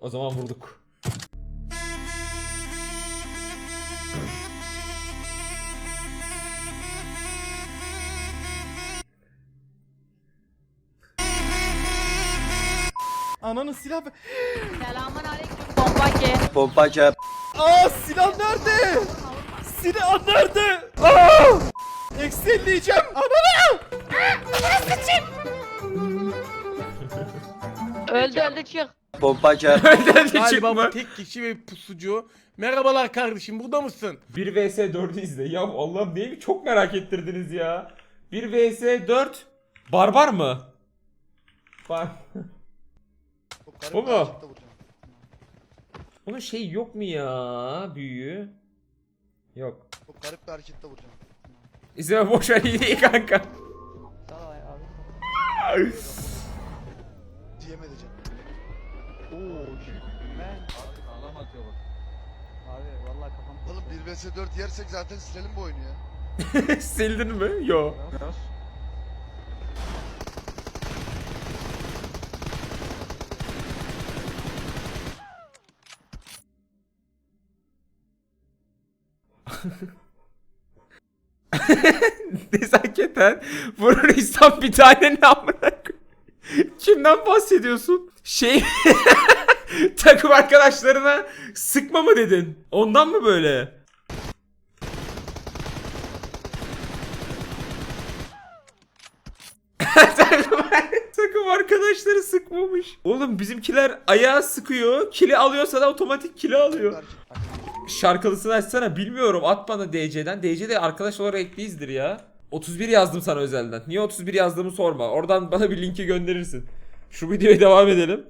O zaman vurduk. Ananın silah. Selamun aleyküm bombake. Pompaça. Aa silah nerede? Silah nerede? Aa! Ekselleyeceğim. Ananı! Öldü öldü çık. Pompaça. Galiba bu tek kişi ve pusucu. Merhabalar kardeşim burada mısın? 1 vs 4'ü izle. Ya Allah'ım neyi çok merak ettirdiniz ya. 1 vs 4. Barbar mı? Bar. Bu mu? Onun şey yok mu ya büyüğü? Yok. Çok garip bir hareketle vuracağım. İzleme boş ver iyi kanka. DM Oğlum 1 vs 4 yersek zaten silelim bu oyunu ya. Sildin mi? Yo. Nezaketen vurur insan bir tane ne amına koyayım? Kimden bahsediyorsun? Şey takım arkadaşlarına sıkma mı dedin? Ondan mı böyle? takım, arkadaşları sıkmamış. Oğlum bizimkiler ayağı sıkıyor. Kili alıyorsa da otomatik kili alıyor. Şarkılısını açsana bilmiyorum at bana DC'den. DC de arkadaş olarak ekliyizdir ya. 31 yazdım sana özelden. Niye 31 yazdığımı sorma. Oradan bana bir linki gönderirsin. Şu videoya devam edelim.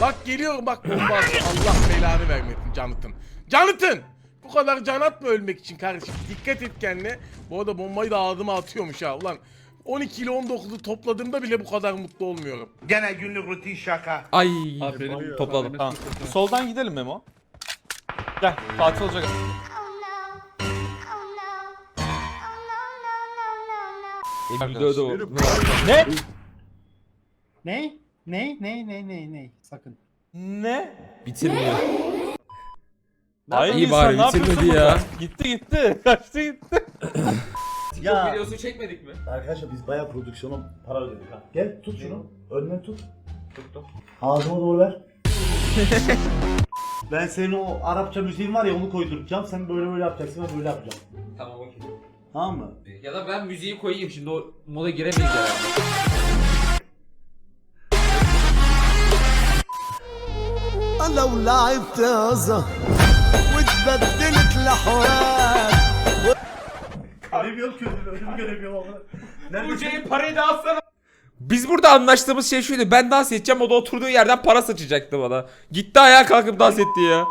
Bak geliyorum bak bomba atıyor. Allah belanı vermesin Jonathan. Jonathan! Bu kadar can atma ölmek için kardeşim. Dikkat et kendine. Bu arada bombayı da ağzıma atıyormuş ha. Ulan 12 ile 19'u topladığımda bile bu kadar mutlu olmuyorum. Gene günlük rutin şaka. Ay topladım. Tamam. Soldan gidelim Memo. Gel. Fatih olacak. Videoda o. Ne? Ne? Ne? Ne? Ne? Ne? Ne? Sakın. Ne? Bitirmiyor. Hayır İyi insan, bari ne yapıyorsun bitirmedi ya. burada? Gitti gitti. Kaçtı gitti. Ya Videosu çekmedik mi? arkadaşlar biz bayağı prodüksiyona para ödedik ha. Gel tut şunu. Önden tut. Tuttum. Ağzıma doğru ver. ben senin o Arapça müziğin var ya onu koyduracağım. Sen böyle böyle yapacaksın ben böyle yapacağım. Tamam okey. Tamam mı? Ya da ben müziği koyayım şimdi o moda giremeyiz herhalde. لو لعبت ازه واتبدلت الاحوال Göremiyorum ki önümü, önümü göremiyorum ama. Neredesin? parayı da alsana. Biz burada anlaştığımız şey şuydu. Ben dans edeceğim o da oturduğu yerden para saçacaktı bana. Gitti ayağa kalkıp dans etti ya.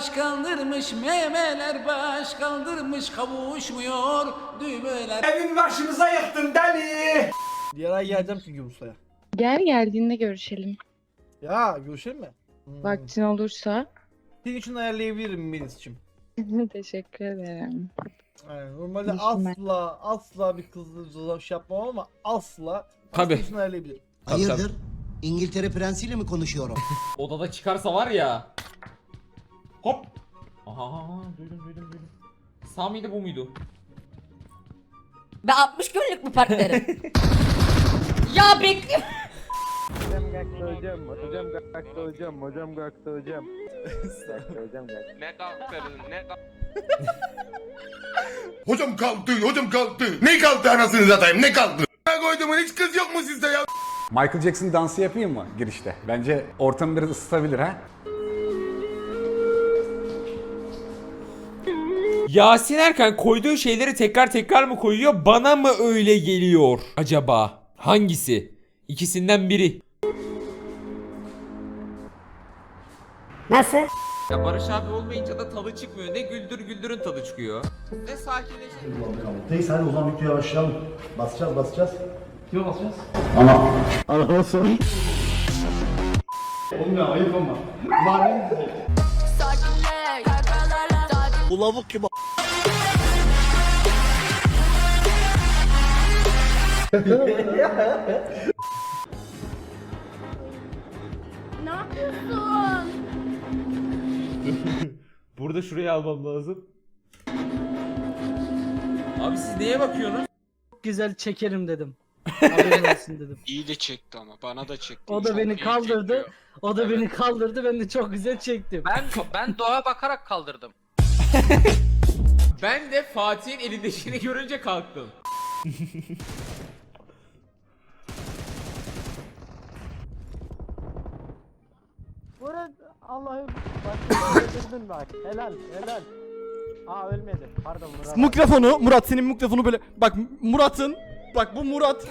Baş kaldırmış, memeler baş kaldırmış, kavuşmuyor düğmeler. Evin başımıza yıktın deli. Diğer ay geleceğim çünkü Bursa'ya. Gel geldiğinde görüşelim. Ya görüşelim mi? Hmm. Vaktin olursa. Senin için ayarlayabilirim Melis'cim. Teşekkür ederim. Yani normalde Düşünme. asla asla bir kızla şey yapmam ama asla Tabii. senin için ayarlayabilirim. Hayırdır? İngiltere prensiyle mi konuşuyorum? Odada çıkarsa var ya. Hop. Aha, aha duydum duydum duydum. Sağ mıydı bu muydu? Ben 60 günlük mü partnerim? ya bekliyorum. Hocam kalktı, hocam kalktı. Ne kalktı anasını satayım, ne kalktı? Ben koyduğumun hiç kız yok mu sizde ya? Michael Jackson dansı yapayım mı girişte? Bence ortamı biraz ısıtabilir ha. Yasin Erkan koyduğu şeyleri tekrar tekrar mı koyuyor? Bana mı öyle geliyor acaba? Hangisi? İkisinden biri. Nasıl? Ya Barış abi olmayınca da tadı çıkmıyor. Ne güldür güldürün tadı çıkıyor. Ne sakinleşin. Neyse hadi o zaman videoya başlayalım. Basacağız basacağız. Yok basacağız. Ama. Araba sor. Oğlum ya ayıp ama. Var Bu lavuk kim Ne yapıyorsun? Burada şurayı almam lazım. Abi siz neye bakıyorsunuz? Güzel çekerim dedim. Haberin olsun dedim. İyi de çekti ama bana da çekti. O da Çok beni iyi kaldırdı. çekiyor. O da Evet. beni kaldırdı. Ben de çok güzel çektim. Ben ben doğa bakarak kaldırdım. Ben de Fatih'in elindekini görünce kalktım. Murat Allah'ım bak öldürdün bak. Helal helal. Aa ölmedi. Pardon Murat. Mikrofonu Murat senin mikrofonu böyle bak Murat'ın bak bu Murat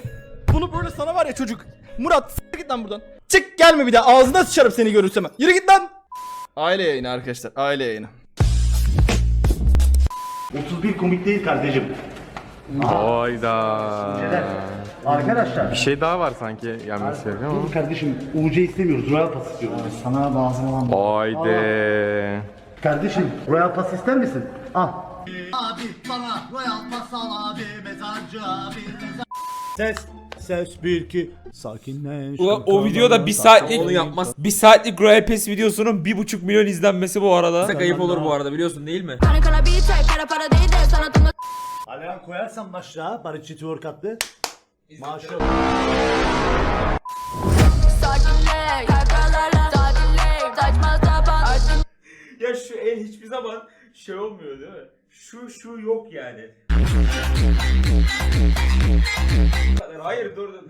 bunu böyle sana var ya çocuk. Murat s- git lan buradan. Çık gelme bir daha ağzına sıçarım seni görürsem. Yürü git lan. Aile yayını arkadaşlar aile yayını. 31 komik değil kardeşim. Hayda. Arkadaşlar. Bir şey daha var sanki gelmesi gerekiyor ama. Dur kardeşim UC istemiyoruz. Royal Pass istiyoruz. Sana lazım olan. Haydi. Kardeşim Royal Pass ister misin? Al. Abi bana royal pasal abi mezarcı abi Ses. Ses 1 2 sakinleş. O, o videoda bir saatlik yapmaz. Bir saatlik Royal Pass videosunun bir buçuk milyon izlenmesi bu arada. Kayıp olur bu arada biliyorsun değil mi? Alihan koyarsan başlığa Barış Çetiyor katlı. Maşallah. Ya şu el hiçbir zaman şey olmuyor değil mi? Şu şu yok yani. Hayır dur dur.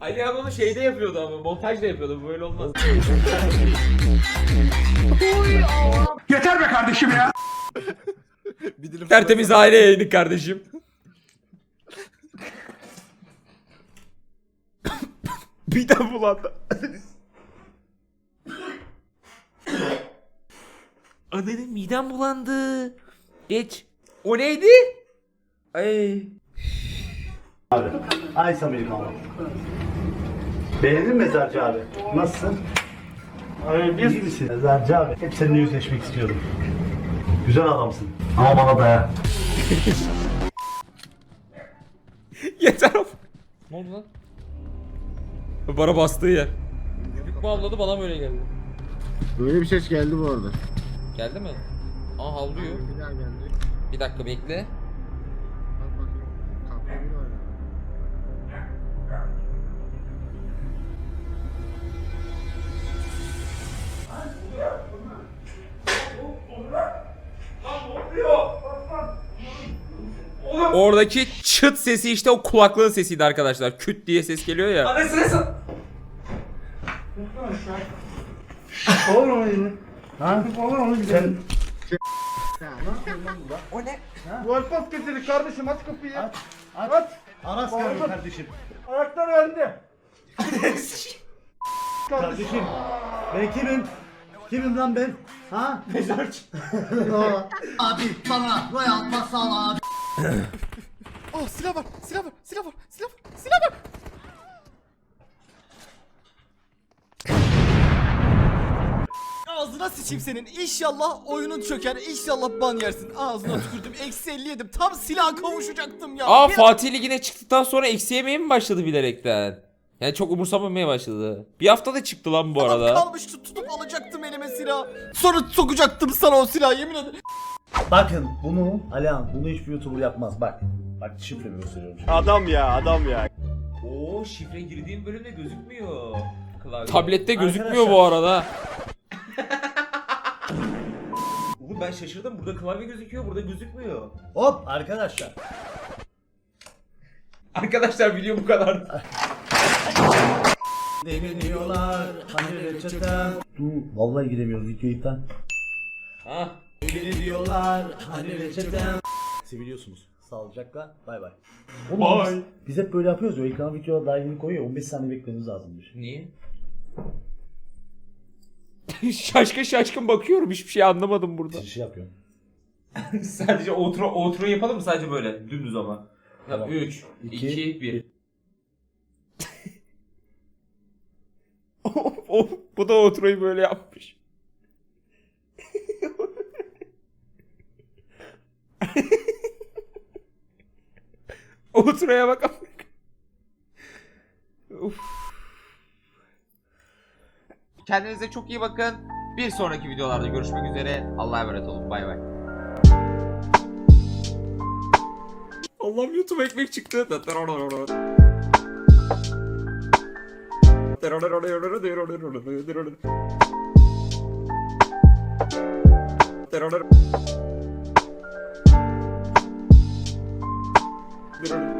Ali Han onu şeyde yapıyordu ama montajda yapıyordu böyle olmaz. Yeter be kardeşim ya. Tertemiz aile yayını kardeşim. Bir daha bulandı. Ananın midem bulandı. Geç. O neydi? Ay. Ay Samir Mama. Beğendin mi Mezarcı abi? Nasılsın? Abi biz misin? Mezarcı abi. Hep seninle yüzleşmek istiyorum. Güzel adamsın. Ama bana daya. Yeter. Ne oldu lan? Bana bastığı yer. Bu avladı bana böyle geldi. Böyle bir ses geldi bu arada. Geldi mi? Aa havlıyor. Bir daha geldi. Bir dakika bekle. Bak bakayım. Kapı bir var. Oradaki çıt sesi işte o kulaklığın sesiydi arkadaşlar. Küt diye ses geliyor ya. Olur mu yine? Ha? Olur mu? Sen Golpas getirdik kardeşim aç kapıyı. aç. Aç. Aras kardeşim. kardeşim. Ayaklar önde. Kardeşim. Ben kimim? Kimim lan ben? Ha? Mezarcı. abi bana royal pasal abi Oh silah var silah var silah var silah var silah var. Ağzına sıçayım senin. İnşallah oyunun çöker. İnşallah ban yersin. Ağzına tükürdüm. Eksi 50 yedim. Tam silah kavuşacaktım ya. Aa Bir- Fatih Ligi'ne çıktıktan sonra eksi yemeye mi başladı bilerekten? Yani çok umursamamaya başladı. Bir haftada çıktı lan bu Adam arada. kalmıştı tutup alacaktım elime silah. Sonra sokacaktım sana o silahı yemin ederim. Bakın bunu Alihan bunu hiçbir YouTuber yapmaz. Bak. Bak şifremi gösteriyorum. Adam ya adam ya. Oo şifre girdiğim bölümde gözükmüyor. Tablette gözükmüyor bu arada. Oğlum ben şaşırdım. Burada klavye gözüküyor, burada gözükmüyor. Hop arkadaşlar. Arkadaşlar video bu kadar. Deviniyorlar. Hani reçetem. Dur vallahi giremiyoruz video iptal. Ha. diyorlar. Hani reçetem. Seviliyorsunuz. Sağlıcakla. Bay bay. Oğlum biz, biz hep böyle yapıyoruz ya. O ekran video dahilini koyuyor. 15 saniye beklememiz lazımmış. Niye? şaşkın şaşkın bakıyorum. Hiçbir şey anlamadım burada. Bir şey yapıyorum. sadece outro, outro yapalım mı sadece böyle? Dümdüz ama. Tamam. 3, İki, 2, 1. Bu da outro'yu böyle yapmış. Outro'ya bak. Kendinize çok iyi bakın. Bir sonraki videolarda görüşmek üzere. Allah'a emanet olun. Bay bay. Allah'ım YouTube ekmek çıktı. Terör.